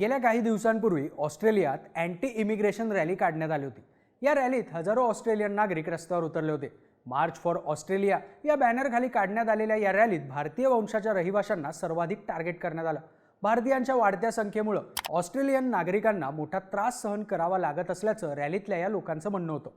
गेल्या काही दिवसांपूर्वी ऑस्ट्रेलियात अँटी इमिग्रेशन रॅली काढण्यात आली होती. या रॅलीत हजारो ऑस्ट्रेलियन नागरिक रस्त्यावर उतरले होते. मार्च फॉर ऑस्ट्रेलिया या बॅनरखाली काढण्यात आलेल्या या रॅलीत भारतीय वंशाच्या रहिवाशांना सर्वाधिक टार्गेट करण्यात आलं. भारतीयांच्या वाढत्या संख्येमुळं ऑस्ट्रेलियन नागरिकांना मोठा त्रास सहन करावा लागत असल्याचं रॅलीतल्या या लोकांचं म्हणणं होतं.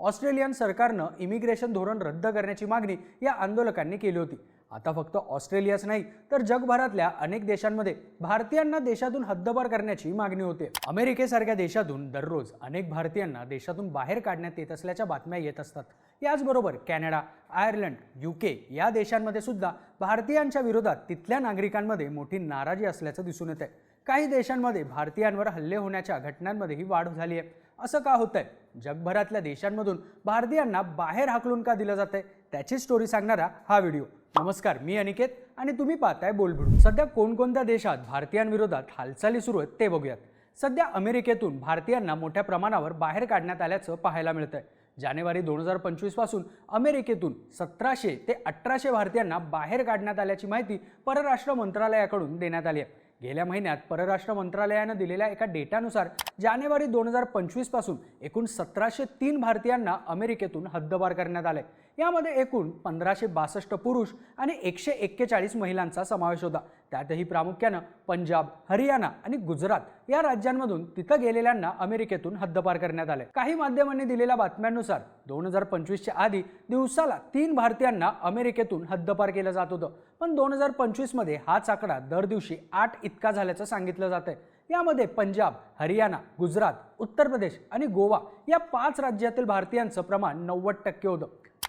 ऑस्ट्रेलियन सरकारनं इमिग्रेशन धोरण रद्द करण्याची मागणी या आंदोलकांनी केली होती. आता फक्त ऑस्ट्रेलियाच नाही तर जगभरातल्या अनेक देशांमध्ये भारतीयांना देशातून हद्दपार करण्याची मागणी होते. अमेरिकेसारख्या देशातून दररोज अनेक भारतीयांना देशातून बाहेर काढण्यात येत असल्याच्या बातम्या येत असतात. याचबरोबर कॅनडा आयर्लंड युके या देशांमध्ये सुद्धा भारतीयांच्या विरोधात तिथल्या नागरिकांमध्ये मोठी नाराजी असल्याचं दिसून येत आहे काही देशांमध्ये भारतीयांवर हल्ले होण्याच्या घटनांमध्येही वाढ झाली आहे असं का होतंय? जगभरातल्या देशांमधून भारतीयांना बाहेर हाकलून का दिलं जात आहे त्याची स्टोरी सांगणारा हा व्हिडिओ. नमस्कार मी अनिकेत आणि तुम्ही पाहताय बोलभिडू सध्या कोणकोणत्या देशात भारतीयांविरोधात हालचाली सुरू आहेत ते बघूयात. सध्या अमेरिकेतून भारतीयांना मोठ्या प्रमाणावर बाहेर काढण्यात आल्याचं पाहायला मिळतंय. जानेवारी दोन हजार पंचवीसपासून अमेरिकेतून सतराशे ते अठराशे भारतीयांना बाहेर काढण्यात आल्याची माहिती परराष्ट्र मंत्रालयाकडून देण्यात आली आहे. गेल्या महिन्यात परराष्ट्र मंत्रालयानं दिलेल्या एका डेटानुसार जानेवारी दोन हजार पंचवीसपासून एकूण सतराशे तीन भारतीयांना अमेरिकेतून हद्दबार करण्यात आले यामध्ये एकूण पंधराशे बासष्ट पुरुष आणि एकशे एक्केचाळीस महिलांचा समावेश होता. त्यातही प्रामुख्यानं पंजाब हरियाणा आणि गुजरात या राज्यांमधून तिथं गेलेल्यांना अमेरिकेतून हद्दपार करण्यात आले काही माध्यमांनी दिलेल्या बातम्यांनुसार दोन हजार पंचवीसच्या आधी दिवसाला तीन भारतीयांना अमेरिकेतून हद्दपार केलं जात होतं. पण दोन हजार पंचवीसमध्ये हाच आकडा दर दिवशी आठ इतका झाल्याचं सांगितलं जातं यामध्ये पंजाब हरियाणा गुजरात उत्तर प्रदेश आणि गोवा या पाच राज्यातील भारतीयांचं प्रमाण नव्वद टक्के होतं.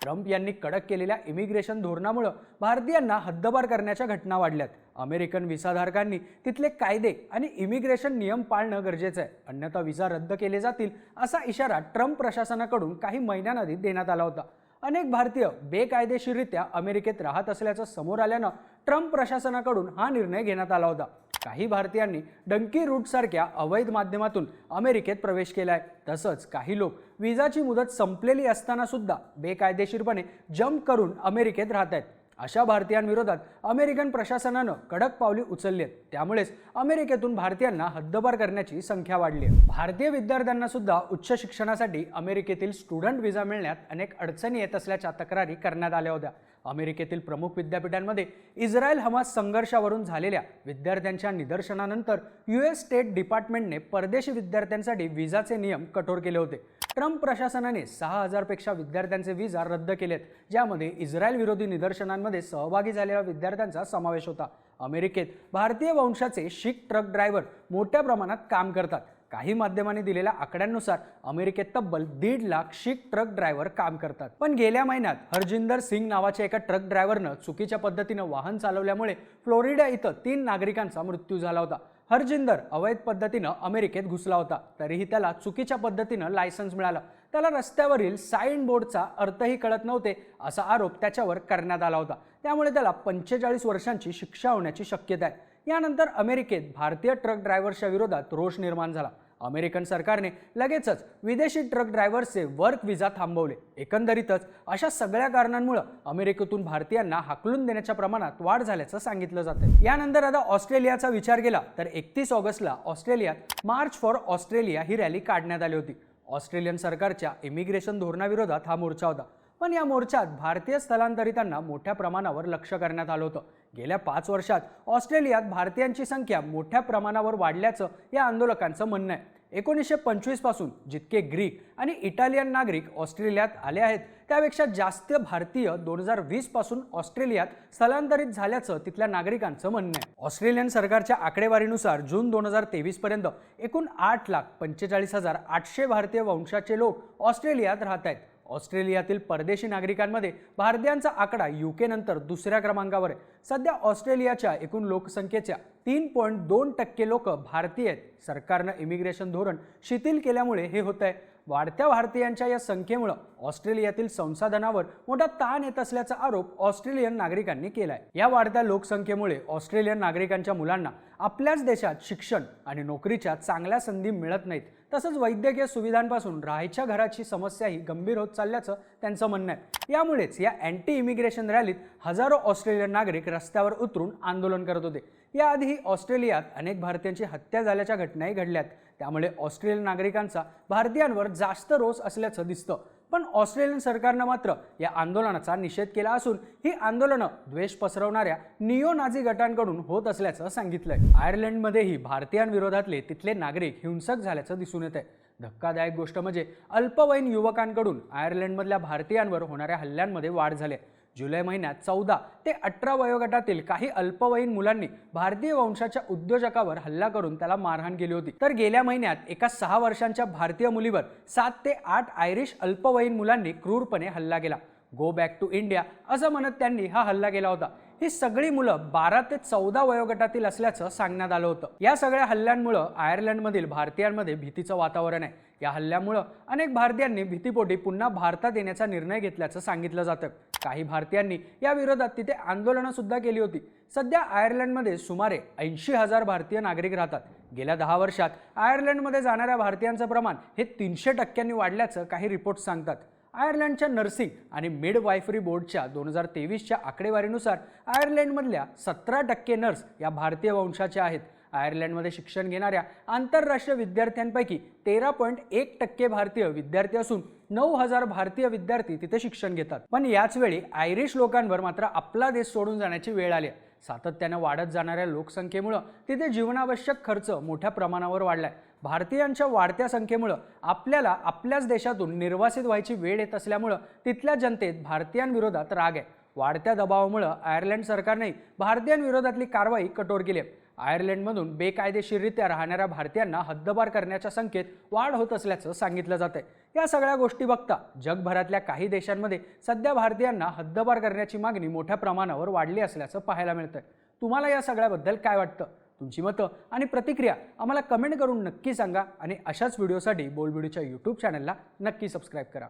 ट्रम्प यांनी कडक केलेल्या इमिग्रेशन धोरणामुळं भारतीयांना हद्दपार करण्याच्या घटना वाढल्यात. अमेरिकन विसाधारकांनी तिथले कायदे आणि इमिग्रेशन नियम पाळणं गरजेचं आहे. अन्यथा विसा रद्द केले जातील असा इशारा ट्रम्प प्रशासनाकडून काही महिन्यांआधी देण्यात आला होता. अनेक भारतीय बेकायदेशीररित्या अमेरिकेत राहत असल्याचं समोर आल्यानं ट्रम्प प्रशासनाकडून हा निर्णय घेण्यात आला होता. काही भारतीयांनी डंकी रूटसारख्या अवैध माध्यमातून अमेरिकेत प्रवेश केला आहे तसंच काही लोक विजाची मुदत संपलेली असताना सुद्धा बेकायदेशीरपणे जम्प करून अमेरिकेत राहत आहेत अशा भारतीयांविरोधात अमेरिकन प्रशासनानं कडक पावली उचलली आहेत त्यामुळेच अमेरिकेतून भारतीयांना हद्दपार करण्याची संख्या वाढली आहे भारतीय विद्यार्थ्यांना सुद्धा उच्च शिक्षणासाठी अमेरिकेतील स्टुडंट व्हिसा मिळण्यात अनेक अडचणी येत असल्याच्या तक्रारी करण्यात आल्या होत्या. अमेरिकेतील प्रमुख विद्यापीठांमध्ये इस्रायल हमास संघर्षावरून झालेल्या विद्यार्थ्यांच्या निदर्शनानंतर यू एस स्टेट डिपार्टमेंटने परदेशी विद्यार्थ्यांसाठी व्हिसाचे नियम कठोर केले होते. ट्रम्प प्रशासनाने सहा हजारपेक्षा विद्यार्थ्यांचे व्हिसा रद्द केलेत ज्यामध्ये इस्रायल विरोधी निदर्शनांमध्ये सहभागी झालेल्या विद्यार्थ्यांचा समावेश होता. अमेरिकेत भारतीय वंशाचे शीख ट्रक ड्रायव्हर मोठ्या प्रमाणात काम करतात. काही माध्यमांनी दिलेल्या आकड्यांनुसार अमेरिकेत तब्बल दीड लाख शीख ट्रक ड्रायव्हर काम करतात. पण गेल्या महिन्यात हरजिंदर सिंग नावाच्या एका ट्रक ड्रायव्हरनं चुकीच्या पद्धतीनं वाहन चालवल्यामुळे फ्लोरिडा इथं तीन नागरिकांचा मृत्यू झाला होता. हरजिंदर अवैध पद्धतीनं अमेरिकेत घुसला होता. तरीही त्याला चुकीच्या पद्धतीनं लायसन्स मिळालं. त्याला रस्त्यावरील साईन बोर्डचा अर्थही कळत नव्हते असा आरोप त्याच्यावर करण्यात आला होता. त्यामुळे त्याला पंचेचाळीस वर्षांची शिक्षा होण्याची शक्यता आहे. यानंतर अमेरिकेत भारतीय ट्रक ड्रायव्हर्सच्या विरोधात रोष निर्माण झाला. अमेरिकन सरकारने लगेचच विदेशी ट्रक ड्रायव्हर्सचे वर्क विजा थांबवले. एकंदरीतच अशा सगळ्या कारणांमुळे अमेरिकेतून भारतीयांना हाकलून देण्याच्या प्रमाणात वाढ झाल्याचं सांगितलं जातं यानंतर आता ऑस्ट्रेलियाचा विचार केला तर एकतीस ऑगस्टला ऑस्ट्रेलियात मार्च फॉर ऑस्ट्रेलिया ही रॅली काढण्यात आली होती. ऑस्ट्रेलियन सरकारच्या इमिग्रेशन धोरणाविरोधात हा मोर्चा होता. पण या मोर्चात भारतीय स्थलांतरितांना मोठ्या प्रमाणावर लक्ष करण्यात आलं होतं. गेल्या पाच वर्षात ऑस्ट्रेलियात भारतीयांची संख्या मोठ्या प्रमाणावर वाढल्याचं या आंदोलकांचं म्हणणं आहे. एकोणीसशे पंचवीसपासून जितके ग्रीक आणि इटालियन नागरिक ऑस्ट्रेलियात आले आहेत त्यापेक्षा जास्त भारतीय दोन हजार वीसपासून ऑस्ट्रेलियात स्थलांतरित झाल्याचं तिथल्या नागरिकांचं म्हणणं आहे. ऑस्ट्रेलियन सरकारच्या आकडेवारीनुसार जून दोन हजार तेवीसपर्यंत एकूण आठ लाख पंचेचाळीस हजार आठशे भारतीय वंशाचे लोक ऑस्ट्रेलियात राहत आहेत. ऑस्ट्रेलियातील परदेशी नागरिकांमध्ये भारतीयांचा आकडा युके नंतर दुसऱ्या क्रमांकावर आहे. सध्या ऑस्ट्रेलियाच्या एकूण लोकसंख्येच्या तीन पॉईंट दोन टक्के लोक भारतीय आहेत. सरकारनं इमिग्रेशन धोरण शिथिल केल्यामुळे हे होत आहे वाढत्या भारतीयांच्या या संख्येमुळं ऑस्ट्रेलियातील संसाधनावर मोठा ताण येत असल्याचा आरोप ऑस्ट्रेलियन नागरिकांनी केलाय. या वाढत्या लोकसंख्येमुळे ऑस्ट्रेलियन नागरिकांच्या मुलांना आपल्याच देशात शिक्षण आणि नोकरीच्या चांगल्या संधी मिळत नाहीत. तसंच वैद्यकीय सुविधांपासून राहायच्या घराची समस्याही गंभीर होत चालल्याचं त्यांचं म्हणणं आहे. यामुळेच या अँटी इमिग्रेशन रॅलीत हजारो ऑस्ट्रेलियन नागरिक रस्त्यावर उतरून आंदोलन करत होते. याआधीही ऑस्ट्रेलियात अनेक भारतीयांची हत्या झाल्याच्या घटनाही घडल्यात. त्यामुळे ऑस्ट्रेलियन नागरिकांचा भारतीयांवर जास्त रोष असल्याचं दिसतं. पण ऑस्ट्रेलियन सरकारनं मात्र या आंदोलनाचा निषेध केला असून ही आंदोलनं द्वेष पसरवणाऱ्या नियो नाझी गटांकडून होत असल्याचं सांगितलंय. आयर्लंडमध्येही भारतीयांविरोधातले तिथले नागरिक हिंसक झाल्याचं दिसून येत आहे धक्कादायक गोष्ट म्हणजे अल्पवयीन युवकांकडून आयर्लंडमधल्या भारतीयांवर होणाऱ्या हल्ल्यांमध्ये वाढ झाली आहे. जुलै महिन्यात चौदा ते अठरा वयोगटातील काही अल्पवयीन मुलांनी भारतीय वंशाच्या उद्योजकावर हल्ला करून त्याला मारहाण केली होती. तर गेल्या महिन्यात एका सहा वर्षांच्या भारतीय मुलीवर सात ते आठ आयरिश अल्पवयीन मुलांनी क्रूरपणे हल्ला केला. गो बॅक टू इंडिया असं म्हणत त्यांनी हा हल्ला केला होता. ही सगळी मुलं बारा ते चौदा वयोगटातील असल्याचं सांगण्यात आलं होतं. या सगळ्या हल्ल्यांमुळं आयर्लंडमधील भारतीयांमध्ये भीतीचं वातावरण आहे. या हल्ल्यामुळं अनेक भारतीयांनी भीतीपोटी पुन्हा भारतात येण्याचा निर्णय घेतल्याचं सांगितलं जातं. काही भारतीयांनी या विरोधात तिथे आंदोलनं सुद्धा केली होती. सध्या आयर्लंडमध्ये सुमारे ऐंशी हजार भारतीय नागरिक राहतात. गेल्या दहा वर्षात आयर्लंडमध्ये जाणाऱ्या भारतीयांचं प्रमाण हे तीनशे टक्क्यांनी वाढल्याचं काही रिपोर्ट सांगतात. आयर्लंडच्या नर्सिंग आणि मिड वायफरी बोर्डच्या दोन हजार तेवीसच्या आकडेवारीनुसार आयर्लंडमधल्या सतरा टक्के नर्स या भारतीय वंशाच्या आहेत. आयर्लंडमध्ये शिक्षण घेणाऱ्या आंतरराष्ट्रीय विद्यार्थ्यांपैकी तेरा पॉईंट एक टक्के भारतीय विद्यार्थी असून नऊ हजार भारतीय विद्यार्थी तिथे शिक्षण घेतात. पण याच वेळी आयरिश लोकांवर मात्र आपला देश सोडून जाण्याची वेळ आली आहे. सातत्यानं वाढत जाणाऱ्या लोकसंख्येमुळं तिथे जीवनावश्यक खर्च मोठ्या प्रमाणावर वाढलाय. भारतीयांच्या वाढत्या संख्येमुळं आपल्याला आपल्याच देशातून निर्वासित व्हायची वेळ येत असल्यामुळं तिथल्या जनतेत भारतीयांविरोधात राग आहे. वाढत्या दबावामुळं आयर्लंड सरकारने भारतीयांविरोधातली कारवाई कठोर केली आहे. आयर्लंडमधून बेकायदेशीररित्या राहणाऱ्या भारतीयांना हद्दपार करण्याच्या संख्येत वाढ होत असल्याचं सांगितलं जातंय. या सगळ्या गोष्टी बघता जगभरातल्या काही देशांमध्ये सध्या भारतीयांना हद्दपार करण्याची मागणी मोठ्या प्रमाणावर वाढली असल्याचं पाहायला मिळतंय. तुम्हाला या सगळ्याबद्दल काय वाटतं? तुमची मतं आणि प्रतिक्रिया आम्हाला कमेंट करून नक्की सांगा आणि अशाच व्हिडिओसाठी बोलबिडीच्या यूट्यूब चॅनलला नक्की सबस्क्राईब करा.